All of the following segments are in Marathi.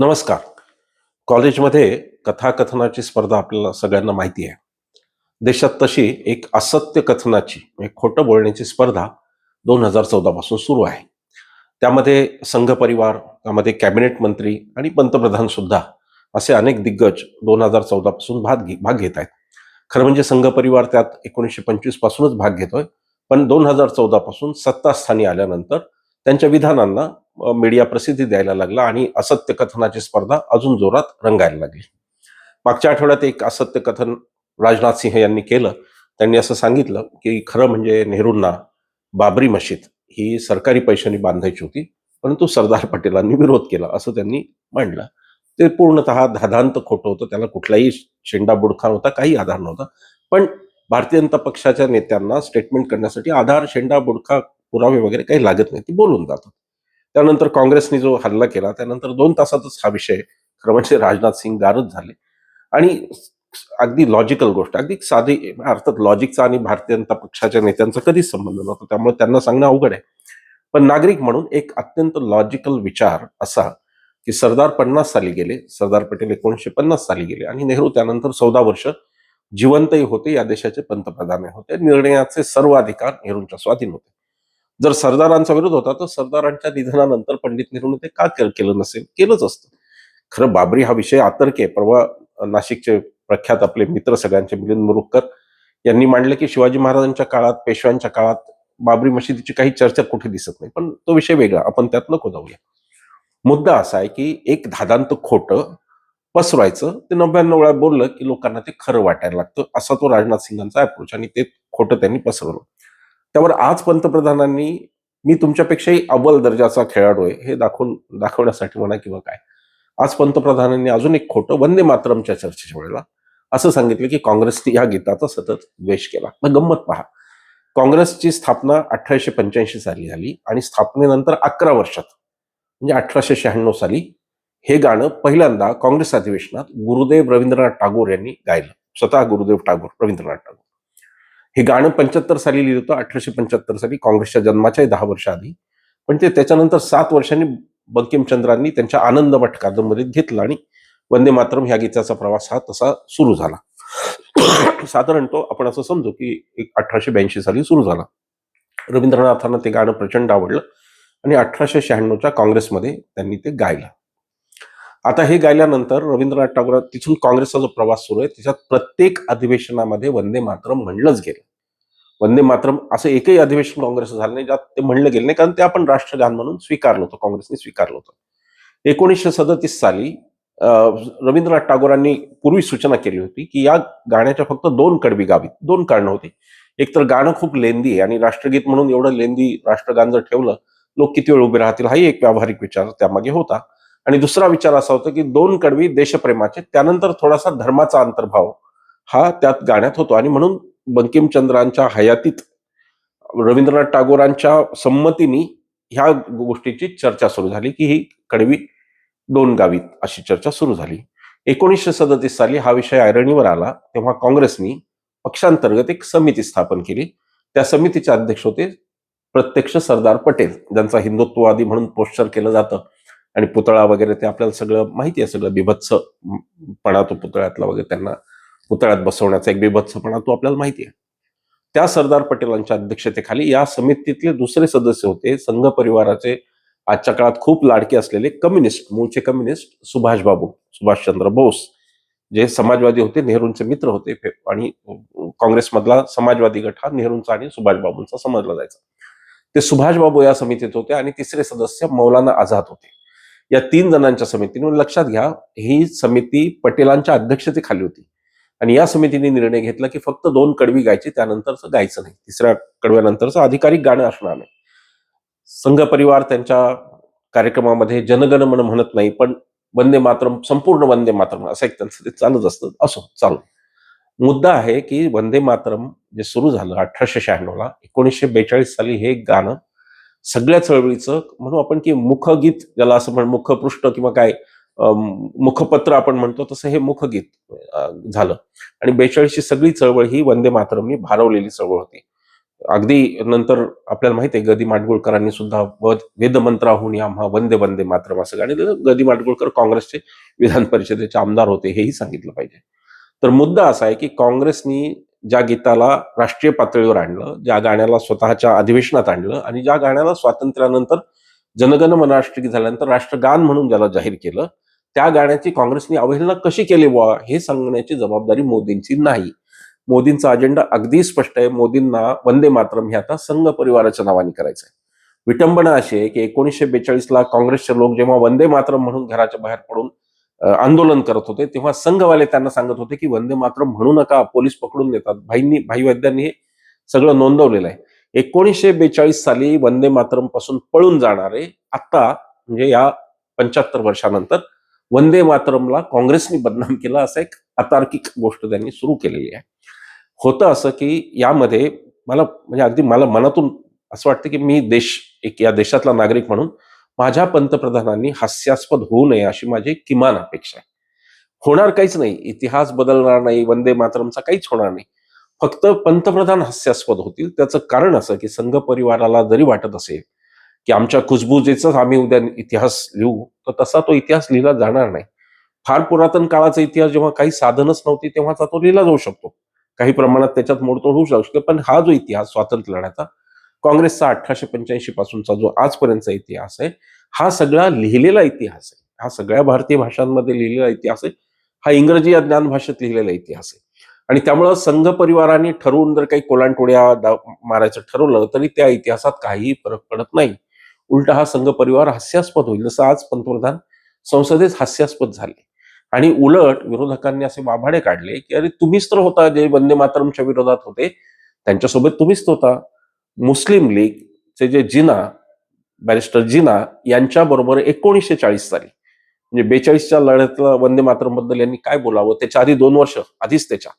नमस्कार. कॉलेजमध्ये कथाकथनाची स्पर्धा आपल्याला सगळ्यांना माहिती आहे. देशात तशी एक असत्य कथनाची म्हणजे खोटं बोलण्याची स्पर्धा दोन हजार चौदा पासून सुरू आहे. त्यामध्ये संघ परिवार त्यामध्ये कॅबिनेट मंत्री आणि पंतप्रधान सुद्धा असे अनेक दिग्गज दोन हजार चौदा पासून भाग घे भाग घेत आहेत. खरं म्हणजे संघ परिवार त्यात एकोणीसशे पंचवीस पासूनच भाग घेतोय पण दोन हजार चौदा पासून सत्तास्थानी आल्यानंतर त्यांच्या विधानांना मीडिया प्रसिद्धी द्यायला लागला आणि असत्य कथनाची स्पर्धा अजून जोरात रंगायला लागली. मागच्या आठवड्यात एक असत्य कथन राजनाथ सिंह यांनी केलं. त्यांनी असं सांगितलं की खरं म्हणजे नेहरूंना बाबरी मशीद ही सरकारी पैशांनी बांधायची होती परंतु सरदार पटेलांनी विरोध केला असं त्यांनी मांडलं. ते पूर्णतः धादांत खोटं होतं. त्याला कुठलाही शेंडा बुडखा नव्हता काही आधार नव्हता. पण भारतीय जनता पक्षाच्या नेत्यांना स्टेटमेंट करण्यासाठी आधार शेंडा बुडखा पुरावे वगैरे काही लागत नाही. ती बोलून जातात. त्यानंतर काँग्रेसने जो हल्ला केला त्यानंतर दोन तासातच हा विषय खरं म्हणजे राजनाथ सिंग गारच झाले. आणि अगदी लॉजिकल गोष्ट अगदी साधी अर्थात लॉजिकचा आणि भारतीय जनता पक्षाच्या नेत्यांचा कधीच संबंध नव्हता त्यामुळे त्यांना सांगणं अवघड आहे. पण नागरिक म्हणून एक अत्यंत लॉजिकल विचार असा की सरदार पन्नास साली गेले सरदार पटेल एकोणीसशे पन्नास साली गेले आणि नेहरू त्यानंतर चौदा वर्ष जिवंतही होते या देशाचे पंतप्रधान होते. निर्णयाचे सर्व अधिकार नेहरूंच्या स्वाधीन होते. जर सरदारांचा विरोध होता तर सरदारांच्या निधनानंतर पंडित नेहरूने ते का केलं नसेल? केलंच असतं. खरं बाबरी हा विषय आतर्के परवा नाशिकचे प्रख्यात आपले मित्र सगळ्यांचे मिलिंद मुरुखकर यांनी मांडलं की शिवाजी महाराजांच्या काळात पेशव्यांच्या काळात बाबरी मशिदीची काही चर्चा कुठे दिसत नाही. पण तो विषय वेगळा. आपण त्यात नको जाऊया. मुद्दा असा आहे की एक धादांत खोटं पसरवायचं ते नव्याण्णव वेळा बोललं की लोकांना ते खरं वाटायला लागतं. असा तो राजनाथ सिंगांचा अप्रोच आणि ते खोटं त्यांनी पसरवलं. त्यावर आज पंतप्रधानांनी मी तुमच्यापेक्षाही अव्वल दर्जाचा खेळाडू आहे हे दाखवून दाखवण्यासाठी म्हणा किंवा काय. आज पंतप्रधानांनी अजून एक खोटं वंदे मातरमच्या चर्चेच्या वेळेला असं सांगितलं की काँग्रेसने या गीताचा सतत द्वेष केला. मग गंमत पहा. काँग्रेसची स्थापना अठराशे पंच्याऐंशी साली झाली आणि स्थापनेनंतर अकरा वर्षात म्हणजे अठराशे शहाण्णव साली हे गाणं पहिल्यांदा काँग्रेस अधिवेशनात गुरुदेव रवींद्रनाथ टागोर यांनी गायलं. स्वतः गुरुदेव टागोर रवींद्रनाथ टागोर. हे गाणं पंच्याहत्तर साली लिहिलं होतं अठराशे पंच्याहत्तर साली काँग्रेसच्या जन्माच्या दहा वर्ष आधी. पण ते त्याच्यानंतर सात वर्षांनी बंकिमचंद्रांनी त्यांच्या आनंद भट कादंबरीत घेतलं आणि वंदे मातरम ह्या गीताचा प्रवास हा तसा सुरू झाला. साधारण तो आपण असं समजू की एक अठराशे ब्याऐंशी साली सुरू झाला. रवींद्रनाथांना ते गाणं प्रचंड आवडलं आणि अठराशे शहाण्णवच्या काँग्रेसमध्ये त्यांनी ते गायलं. आता हे गायल्यानंतर रवींद्रनाथ टागोर तिथून काँग्रेसचा जो प्रवास सुरू आहे त्याच्यात प्रत्येक अधिवेशनामध्ये वंदे मातरम म्हणलंच गेलं. वंदे मातरम असं एकही अधिवेशन काँग्रेस झालं नाही ज्यात ते म्हणलं गेलं नाही कारण ते आपण राष्ट्रगान म्हणून स्वीकारलं होतं काँग्रेसने स्वीकारलं होतं. एकोणीसशे सदतीस साली रवींद्रनाथ टागोरांनी पूर्वी सूचना केली होती की या गाण्याच्या फक्त दोन कडवी गावीत दोन कारणं होती. एक तर गाणं खूप लेंदी आहे आणि राष्ट्रगीत म्हणून एवढं लेंदी राष्ट्रगान जर ठेवलं लोक किती वेळ उभे राहतील हाही एक व्यावहारिक विचार त्यामागे होता. आणि दुसरा विचार असा होता की दोन कडवी देशप्रेमाचे त्यानंतर थोडासा धर्माचा अंतर्भाव हा त्यात गाण्यात होतो. आणि म्हणून बंकिमचंद्रांच्या हयातीत रवींद्रनाथ टागोरांच्या संमतीने ह्या गोष्टीची चर्चा सुरू झाली की ही कडवी दोन गावीत अशी चर्चा सुरू झाली. एकोणीसशे सदतीस साली हा विषय ऐरणीवर आला तेव्हा काँग्रेसनी पक्षांतर्गत एक समिती स्थापन केली. त्या समितीचे अध्यक्ष होते प्रत्यक्ष सरदार पटेल ज्यांचा हिंदुत्ववादी म्हणून पोस्टर केलं जातं. आणि पुतळा वगैरे ते आपल्याला सगळं माहिती आहे सगळं बिभत्सपणा तो पुतळ्यातला वगैरे त्यांना पुतळ्यात बसवण्याचा एक बिभत्सपणा तो आपल्याला माहिती आहे. त्या सरदार पटेलांच्या अध्यक्षतेखाली या समितीतले दुसरे सदस्य होते. संघ परिवाराचे आजच्या काळात खूप लाडके असलेले कम्युनिस्ट मूळचे कम्युनिस्ट सुभाषबाबू सुभाषचंद्र बोस जे समाजवादी होते नेहरूंचे मित्र होते आणि काँग्रेसमधला समाजवादी गट हा नेहरूंचा आणि सुभाषबाबूंचा समजला जायचा. ते सुभाषबाबू या समितीत होते आणि तिसरे सदस्य मौलाना आझाद होते. या तीन जणांच्या समितीने लक्षात घ्या ही समिती पटेलांच्या अध्यक्षतेखाली होती. आणि या समितीने निर्णय घेतला की फक्त दोन कडवी गायची त्यानंतरचं गायचं नाही. तिसऱ्या कडव्यानंतरचं अधिकारिक गाणं असणार नाही. संघ परिवार त्यांच्या कार्यक्रमामध्ये जनगण मन म्हणत नाही पण वंदे मातरम संपूर्ण वंदे मातरम असं एक त्यांचं ते चालूच असतं. असो चालू. मुद्दा आहे की वंदे मातरम जे सुरू झालं अठराशे शहाण्णवला एकोणीसशे बेचाळीस साली हे गाणं सगळ्या चळवळीचं म्हणू आपण की मुखगीत ज्याला असं म्हण मुखपृष्ठ किंवा काय मुखपत्र आपण म्हणतो तसं हे मुखगीत झालं. आणि बेचाळीसची सगळी चळवळ ही वंदे मातरमनी भारवलेली चळवळ होती. अगदी नंतर आपल्याला माहिती आहे गदी माडगुळकरांनी सुद्धा वद- या आम्हा वंदे वंदे मातरम असं आणि गदी माडगुळकर काँग्रेसचे विधान परिषदेचे आमदार होते हेही सांगितलं पाहिजे. तर मुद्दा असा आहे की काँग्रेसनी ज्या गीताला राष्ट्रीय पातळीवर आणलं ज्या गाण्याला स्वतःच्या अधिवेशनात आणलं आणि ज्या गाण्याला स्वातंत्र्यानंतर जनगण मनाष्टिक झाल्यानंतर राष्ट्रगान म्हणून ज्याला जाहीर केलं त्या गाण्याची काँग्रेसने अवहेलना कशी केली बुवा हे सांगण्याची जबाबदारी मोदींची नाही. मोदींचा अजेंडा अगदी स्पष्ट आहे मोदींना वंदे मातरम हे आता संघ परिवाराच्या नावाने करायचं आहे विटंबना अशी आहे की एकोणीसशे बेचाळीसला काँग्रेसचे लोक जेव्हा वंदे मातरम म्हणून घराच्या बाहेर पडून आंदोलन करत होते. तेव्हा संघवाले त्यांना सांगत होते की वंदे मातरम म्हणू नका पोलीस पकडून देतात भाईंनी भाई वैद्यांनी हे सगळं नोंदवलेलं आहे. एकोणीसशे बेचाळीस साली वंदे मातरमपासून पळून जाणारे आता म्हणजे या पंच्याहत्तर वर्षानंतर वंदे मातरमला काँग्रेसने बदनाम केला असं एक अतार्किक गोष्ट त्यांनी सुरू केलेली आहे. होतं असं की यामध्ये मला म्हणजे अगदी मला मनातून असं वाटतं की मी देश एक या देशातला नागरिक म्हणून माझ्या पंतप्रधानांनी हास्यास्पद होऊ नये अशी माझी किमान अपेक्षा आहे. होणार काहीच नाही. इतिहास बदलणार नाही. वंदे मातरमचा काहीच होणार नाही. फक्त पंतप्रधान हास्यास्पद होतील. त्याचं कारण असं की संघ परिवाराला जरी वाटत असेल की आमच्या कुजबुजेचाच आम्ही उद्या इतिहास लिहू तर तसा तो इतिहास लिहिला जाणार नाही. फार पुरातन काळाचा इतिहास जेव्हा काही साधनच नव्हती तेव्हाचा तो लिहिला जाऊ शकतो. काही प्रमाणात त्याच्यात मोडतोड होऊ शकतो पण हा जो इतिहास स्वातंत्र्य लढ्याचा काँग्रेसचा अठराशे पंच्याऐंशी पासूनचा जो आजपर्यंतचा इतिहास आहे हा सगळा लिहिलेला इतिहास आहे. हा सगळ्या भारतीय भाषांमध्ये लिहिलेला इतिहास आहे. हा इंग्रजी या ज्ञान भाषेत लिहिलेला इतिहास आहे. आणि त्यामुळं संघ परिवाराने ठरवून जर काही कोलांटोड्या मारायचं ठरवलं तरी त्या इतिहासात काहीही फरक पडत नाही. उलट हा संघ परिवार हास्यास्पद होईल. जसं आज पंतप्रधान संसदेत हास्यास्पद झाले. आणि उलट विरोधकांनी असे वाभाडे काढले की अरे तुम्हीच तर होता जे वंदे मातरमच्या विरोधात होते. त्यांच्यासोबत तुम्हीच होता. मुस्लिम लीगचे जे जिना बॅरिस्टर जिना यांच्या बरोबर एकोणीसशे चाळीस साली म्हणजे बेचाळीसच्या लढ्यातला वंदे मातरमबद्दल यांनी काय बोलावं? त्याच्या आधी दोन वर्ष आधीच त्याच्या.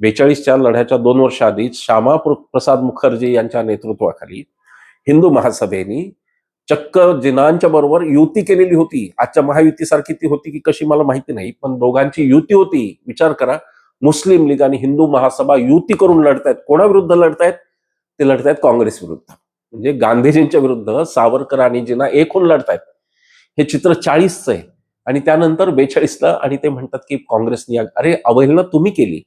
बेचाळीसच्या लढ्याच्या दोन वर्ष आधीच श्यामा प्रसाद मुखर्जी यांच्या नेतृत्वाखाली हिंदू महासभेनी चक्क जिनांच्या बरोबर युती केलेली होती. आजच्या महायुतीसारखी ती होती की कशी मला माहिती नाही पण दोघांची युती होती. विचार करा मुस्लिम लीग आणि हिंदू महासभा युती करून लढतायत कोणाविरुद्ध लढतायत? ते लढतायत काँग्रेस विरुद्ध. म्हणजे गांधीजींच्या विरुद्ध सावरकर आणि जिना एक होऊन लढतायत. हे चित्र चाळीसचं आहे. आणि त्यानंतर बेचाळीसला आणि ते म्हणतात की काँग्रेसनी अरे अवहेलना तुम्ही केली.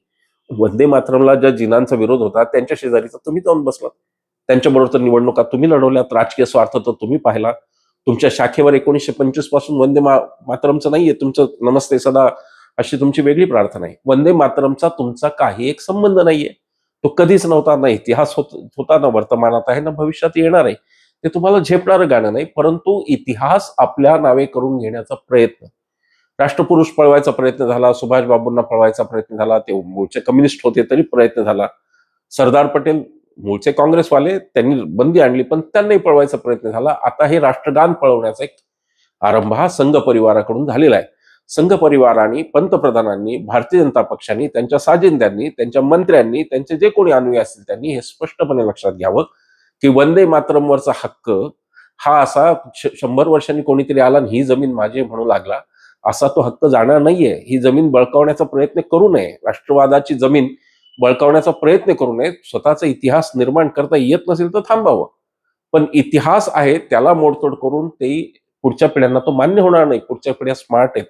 वंदे मातरमला ज्या जिनांचा विरोध होता त्यांच्या शेजारीचा तुम्ही जाऊन बसलात. त्यांच्याबरोबर तर निवडणुका तुम्ही लढवल्यात. राजकीय स्वार्थ तर तुम्ही पाहिला. तुमच्या शाखेवर एकोणीसशे पंचवीसपासून वंदे मा मातरमचं नाहीये. तुमचं नमस्ते सदा अशी तुमची वेगळी प्रार्थना आहे. वंदे मातरमचा तुमचा काही एक संबंध नाहीये. तो कधीच नव्हता ना इतिहास होत होता ना वर्तमानात आहे ना भविष्यात येणार आहे. ते तुम्हाला झेपणारं गाणं नाही परंतु इतिहास आपल्या नावे करून घेण्याचा प्रयत्न. राष्ट्रपुरुष पळवायचा प्रयत्न झाला सुभाष बाबूंना पळवायचा प्रयत्न झाला ते मूळचे कम्युनिस्ट होते तरी प्रयत्न झाला. सरदार पटेल मूळचे काँग्रेसवाले त्यांनी बंदी आणली पण त्यांनाही पळवायचा प्रयत्न झाला. आता हे राष्ट्रगान पळवण्याचा एक आरंभ हा संघ परिवाराकडून झालेला आहे. संघ परिवाराने पंतप्रधानांनी भारतीय जनता पक्षाने त्यांच्या साजिंद्यांनी त्यांच्या मंत्र्यांनी त्यांचे जे कोणी अनुयायी असतील त्यांनी हे स्पष्टपणे लक्षात घ्यावं की वंदे मातरमवरचा हक्क हा असा शंभर वर्षांनी कोणीतरी आला आणि ही जमीन माझी म्हणू लागला. असा तो हक्क जाणार नाहीये. ही जमीन बळकावण्याचा प्रयत्न करू नये. राष्ट्रवादाची जमीन बळकावण्याचा प्रयत्न करू नये. स्वतःचा इतिहास निर्माण करता येत नसेल तर थांबावं. पण इतिहास आहे त्याला मोडतोड करून ते पुढच्या पिढ्यांना तो मान्य होणार नाही. पुढच्या पिढ्या स्मार्ट आहेत.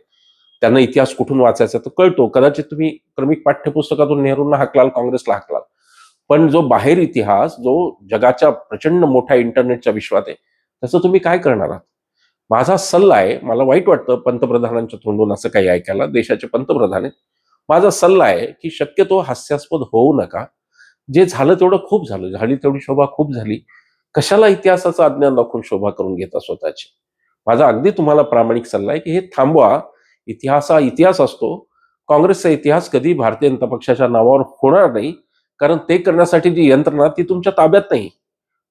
त्यांना इतिहास कुठून वाचायचा तो कळतो. कदाचित तुम्ही क्रमिक पाठ्यपुस्तकातून नेहरूंना हाकलाल काँग्रेसला हाकलाल. पण जो बाहेर इतिहास जो जगाच्या प्रचंड मोठ्या इंटरनेटच्या विश्वात आहे त्याचं तुम्ही काय करणार आहात? माझा सल्ला आहे मला वाईट वाटतं पंतप्रधानांच्या तोंडून असं काही ऐकायला देशाचे पंतप्रधान आहेत. माझा सल्ला आहे की शक्यतो हास्यास्पद होऊ नका. जे झालं तेवढं खूप झालं झाली तेवढी शोभा खूप झाली. कशाला इतिहासाचं अज्ञान दाखवून शोभा करून घेता स्वतःची? माझा अगदी तुम्हाला प्रामाणिक सल्ला आहे की हे थांबवा. इतिहास हा इतिहास असतो. काँग्रेसचा इतिहास कधी भारतीय जनता पक्षाच्या नावावर होणार नाही. कारण ते करण्यासाठी जी यंत्रणा ती तुमच्या ताब्यात नाही.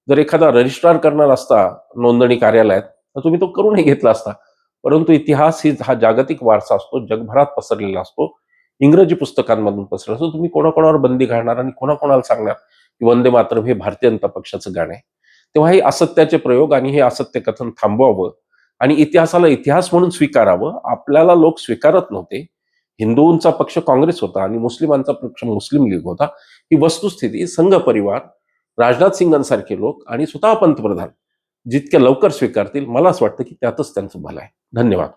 जर एखादा रजिस्ट्रार करणार असता नोंदणी कार्यालयात तर तुम्ही तो करूनही घेतला असता. परंतु इतिहास ही हा जागतिक वारसा असतो जगभरात पसरलेला असतो. इंग्रजी पुस्तकांमधून पसरला असतो. तुम्ही कोणाकोणावर बंदी घालणार आणि कोणाकोणाला सांगणार की वंदे मातरम हे भारतीय जनता पक्षाचं गाणं आहे? तेव्हा हे असत्याचे प्रयोग आणि हे असत्य कथन थांबवावं. आणि इतिहासाला इतिहास म्हणून स्वीकारावं आपल्याला लोक स्वीकारत नव्हते. हिंदूंचा पक्ष काँग्रेस होता आणि मुस्लिमांचा पक्ष मुस्लिम लीग होता. ही वस्तुस्थिती संघ परिवार राजनाथ सिंगांसारखे लोक आणि स्वतः पंतप्रधान जितक्या लवकर स्वीकारतील मला असं वाटतं की त्यातच त्यांचं भलं आहे. धन्यवाद.